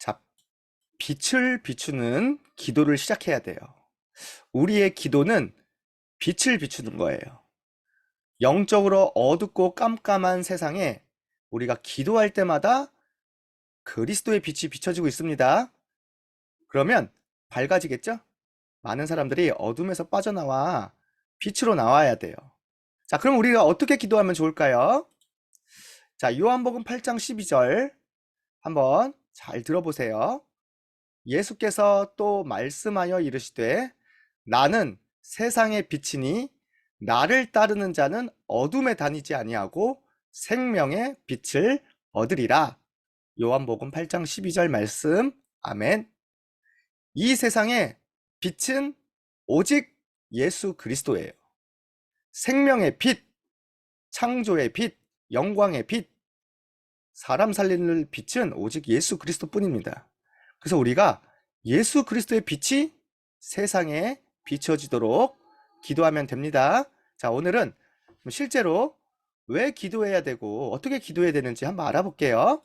자, 빛을 비추는 기도를 시작해야 돼요. 우리의 기도는 빛을 비추는 거예요. 영적으로 어둡고 깜깜한 세상에 우리가 기도할 때마다 그리스도의 빛이 비춰지고 있습니다. 그러면 밝아지겠죠? 많은 사람들이 어둠에서 빠져나와 빛으로 나와야 돼요. 자, 그럼 우리가 어떻게 기도하면 좋을까요? 자, 요한복음 8장 12절 한번 잘 들어보세요. 예수께서 또 말씀하여 이르시되 나는 세상의 빛이니 나를 따르는 자는 어둠에 다니지 아니하고 생명의 빛을 얻으리라. 요한복음 8장 12절 말씀. 아멘. 이 세상의 빛은 오직 예수 그리스도예요. 생명의 빛, 창조의 빛, 영광의 빛, 사람 살리는 빛은 오직 예수 그리스도뿐입니다. 그래서 우리가 예수 그리스도의 빛이 세상에 비춰지도록 기도하면 됩니다. 자, 오늘은 실제로 왜 기도해야 되고 어떻게 기도해야 되는지 한번 알아볼게요.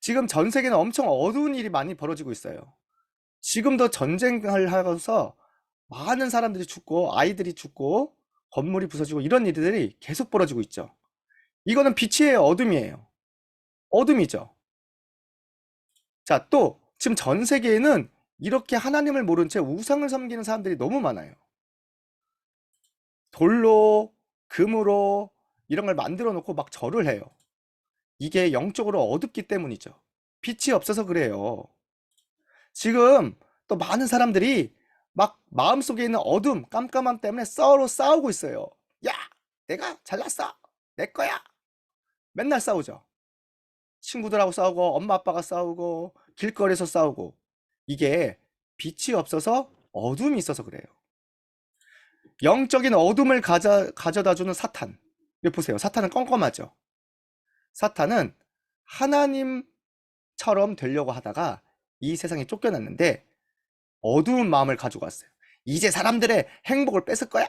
지금 전 세계는 엄청 어두운 일이 많이 벌어지고 있어요. 지금도 전쟁을 하면서 많은 사람들이 죽고 아이들이 죽고 건물이 부서지고 이런 일들이 계속 벌어지고 있죠. 이거는 빛이에요, 어둠이에요. 어둠이죠. 자, 또 지금 전 세계에는 이렇게 하나님을 모른 채 우상을 섬기는 사람들이 너무 많아요. 돌로, 금으로 이런 걸 만들어 놓고 막 절을 해요. 이게 영적으로 어둡기 때문이죠. 빛이 없어서 그래요. 지금 또 많은 사람들이 막 마음속에 있는 어둠, 깜깜함 때문에 서로 싸우고 있어요. 야, 내가 잘났어. 내 거야. 맨날 싸우죠. 친구들하고 싸우고, 엄마 아빠가 싸우고, 길거리에서 싸우고. 이게 빛이 없어서 어둠이 있어서 그래요. 영적인 어둠을 가져, 가져다 주는 사탄. 보세요. 사탄은 껌껌하죠. 사탄은 하나님처럼 되려고 하다가 이 세상에 쫓겨났는데 어두운 마음을 가지고 왔어요. 이제 사람들의 행복을 뺏을 거야.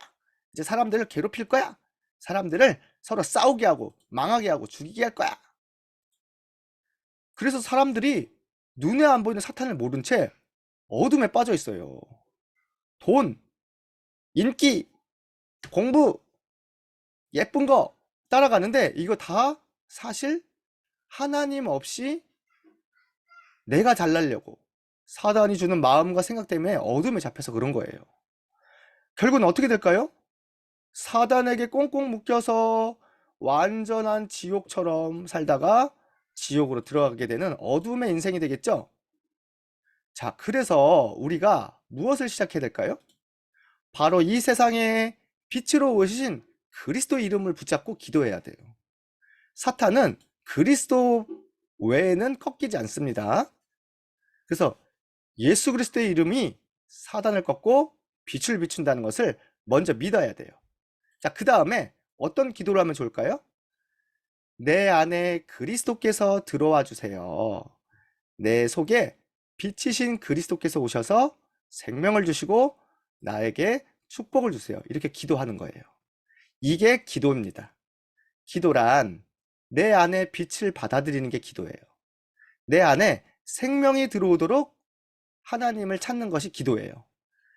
이제 사람들을 괴롭힐 거야. 사람들을 서로 싸우게 하고 망하게 하고 죽이게 할 거야. 그래서 사람들이 눈에 안 보이는 사탄을 모른 채 어둠에 빠져 있어요. 돈, 인기, 공부, 예쁜 거 따라가는데 이거 다 사실 하나님 없이 내가 잘나려고 사단이 주는 마음과 생각 때문에 어둠에 잡혀서 그런 거예요. 결국은 어떻게 될까요? 사단에게 꽁꽁 묶여서 완전한 지옥처럼 살다가 지옥으로 들어가게 되는 어둠의 인생이 되겠죠? 자, 그래서 우리가 무엇을 시작해야 될까요? 바로 이 세상에 빛으로 오신 그리스도 이름을 붙잡고 기도해야 돼요. 사탄은 그리스도 외에는 꺾이지 않습니다. 그래서 예수 그리스도의 이름이 사단을 꺾고 빛을 비춘다는 것을 먼저 믿어야 돼요. 자, 그 다음에 어떤 기도를 하면 좋을까요? 내 안에 그리스도께서 들어와 주세요. 내 속에 빛이신 그리스도께서 오셔서 생명을 주시고 나에게 축복을 주세요. 이렇게 기도하는 거예요. 이게 기도입니다. 기도란 내 안에 빛을 받아들이는 게 기도예요. 내 안에 생명이 들어오도록 하나님을 찾는 것이 기도예요.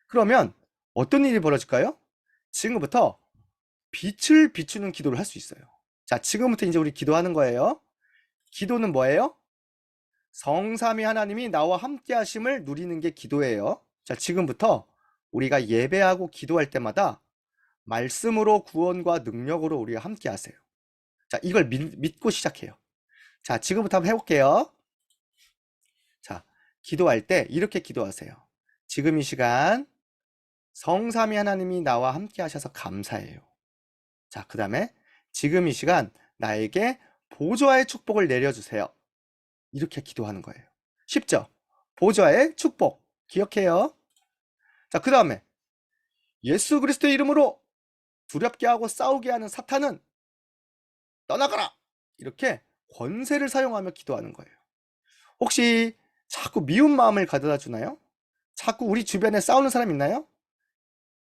그러면 어떤 일이 벌어질까요? 지금부터 빛을 비추는 기도를 할 수 있어요. 자, 지금부터 이제 우리 기도하는 거예요. 기도는 뭐예요? 성삼위 하나님이 나와 함께 하심을 누리는 게 기도예요. 자, 지금부터 우리가 예배하고 기도할 때마다 말씀으로 구원과 능력으로 우리가 함께 하세요. 자, 이걸 믿, 믿고 시작해요. 자, 지금부터 한번 해볼게요. 자, 기도할 때 이렇게 기도하세요. 지금 이 시간 성삼위 하나님이 나와 함께 하셔서 감사해요. 자, 그 다음에 지금 이 시간 나에게 보좌의 축복을 내려주세요. 이렇게 기도하는 거예요. 쉽죠? 보좌의 축복. 기억해요. 자, 그 다음에 예수 그리스도의 이름으로 두렵게 하고 싸우게 하는 사탄은 떠나가라! 이렇게 권세를 사용하며 기도하는 거예요. 혹시 자꾸 미운 마음을 가져다 주나요? 자꾸 우리 주변에 싸우는 사람 있나요?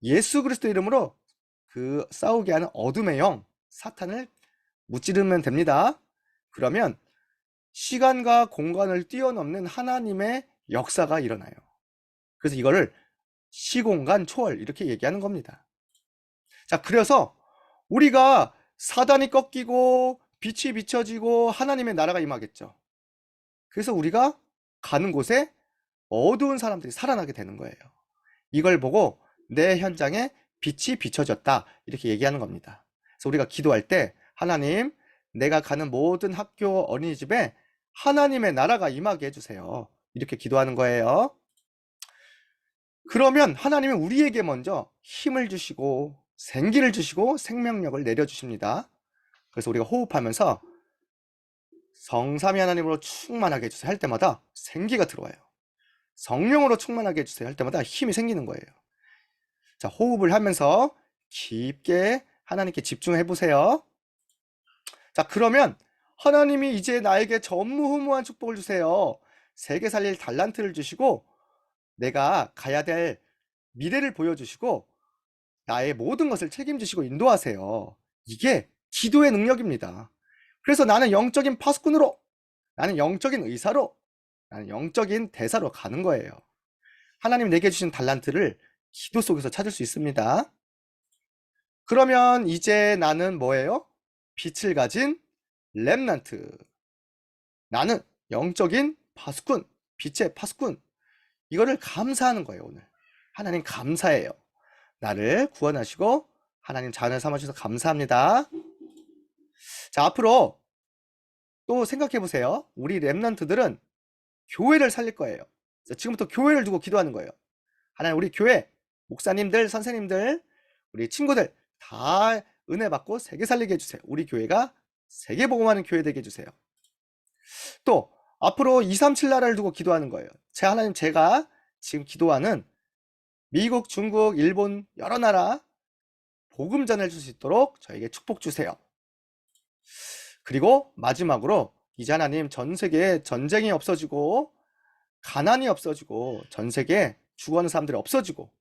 예수 그리스도 이름으로 그 싸우게 하는 어둠의 영, 사탄을 무찌르면 됩니다. 그러면 시간과 공간을 뛰어넘는 하나님의 역사가 일어나요. 그래서 이거를 시공간 초월 이렇게 얘기하는 겁니다. 자, 그래서 우리가 사단이 꺾이고 빛이 비춰지고 하나님의 나라가 임하겠죠. 그래서 우리가 가는 곳에 어두운 사람들이 살아나게 되는 거예요. 이걸 보고 내 현장에 빛이 비춰졌다. 이렇게 얘기하는 겁니다. 그래서 우리가 기도할 때 하나님, 내가 가는 모든 학교 어린이집에 하나님의 나라가 임하게 해주세요. 이렇게 기도하는 거예요. 그러면 하나님은 우리에게 먼저 힘을 주시고 생기를 주시고 생명력을 내려주십니다. 그래서 우리가 호흡하면서 성삼위 하나님으로 충만하게 해주세요 할 때마다 생기가 들어와요. 성령으로 충만하게 해주세요 할 때마다 힘이 생기는 거예요. 자, 호흡을 하면서 깊게 하나님께 집중해 보세요. 자, 그러면 하나님이 이제 나에게 전무후무한 축복을 주세요. 세계 살릴 달란트를 주시고 내가 가야 될 미래를 보여주시고 나의 모든 것을 책임지시고 인도하세요. 이게 기도의 능력입니다. 그래서 나는 영적인 파수꾼으로, 나는 영적인 의사로, 나는 영적인 대사로 가는 거예요. 하나님 내게 주신 달란트를 기도 속에서 찾을 수 있습니다. 그러면 이제 나는 뭐예요? 빛을 가진 렘넌트. 나는 영적인 파수꾼, 빛의 파수꾼. 이거를 감사하는 거예요, 오늘. 하나님 감사해요. 나를 구원하시고 하나님 자녀 삼아주셔서 감사합니다. 자, 앞으로 또 생각해 보세요. 우리 렘넌트들은 교회를 살릴 거예요. 지금부터 교회를 두고 기도하는 거예요. 하나님 우리 교회 목사님들, 선생님들, 우리 친구들 다 은혜 받고 세계 살리게 해주세요. 우리 교회가 세계 복음하는 교회 되게 해주세요. 또 앞으로 237 나라를 두고 기도하는 거예요. 제 하나님 제가 지금 기도하는 미국, 중국, 일본 여러 나라 복음 전해줄 수 있도록 저에게 축복 주세요. 그리고 마지막으로 이제 하나님 전 세계에 전쟁이 없어지고 가난이 없어지고 전 세계에 죽어가는 사람들이 없어지고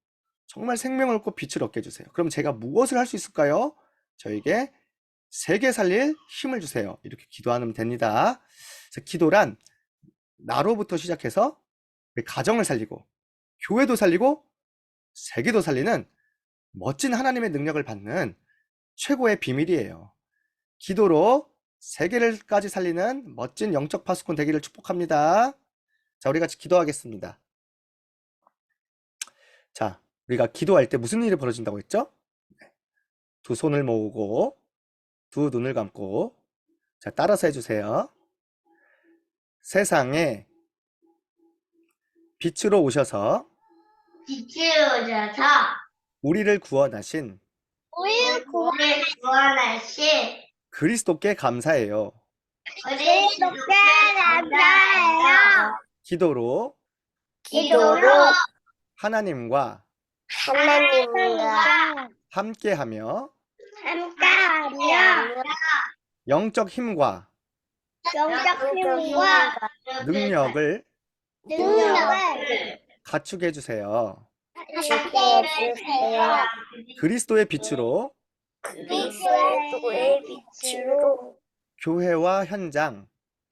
정말 생명을 얻고 빛을 얻게 해주세요. 그럼 제가 무엇을 할 수 있을까요? 저에게 세계 살릴 힘을 주세요. 이렇게 기도하면 됩니다. 기도란 나로부터 시작해서 우리 가정을 살리고 교회도 살리고 세계도 살리는 멋진 하나님의 능력을 받는 최고의 비밀이에요. 기도로 세계를까지 살리는 멋진 영적 파수꾼 되기를 축복합니다. 자, 우리 같이 기도하겠습니다. 자, 우리가 기도할 때 무슨 일이 벌어진다고 했죠? 네. 두 손을 모으고 두 눈을 감고 자, 따라서 해주세요. 세상에 빛으로 오셔서 빛을 오셔서 우리를 구원하신 우리를 구원하신 그리스도께 감사해요. 그리스도께 감사해요. 기도로 기도로 하나님과 하나님과 함께하며 함께하며 영적 힘과 영적 힘과 능력을 능력을 갖추게 해주세요. 함께 해주세요. 그리스도의 빛으로 그리스도의 빛으로 교회와 현장,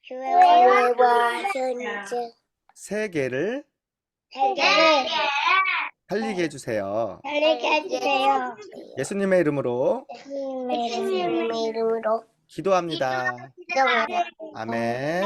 교회와 현재 세계를 세계를 살리게 해주세요. 살리게 해주세요. 예수님의 이름으로 예수님의 이름으로 기도합니다. 기도합니다. 아멘.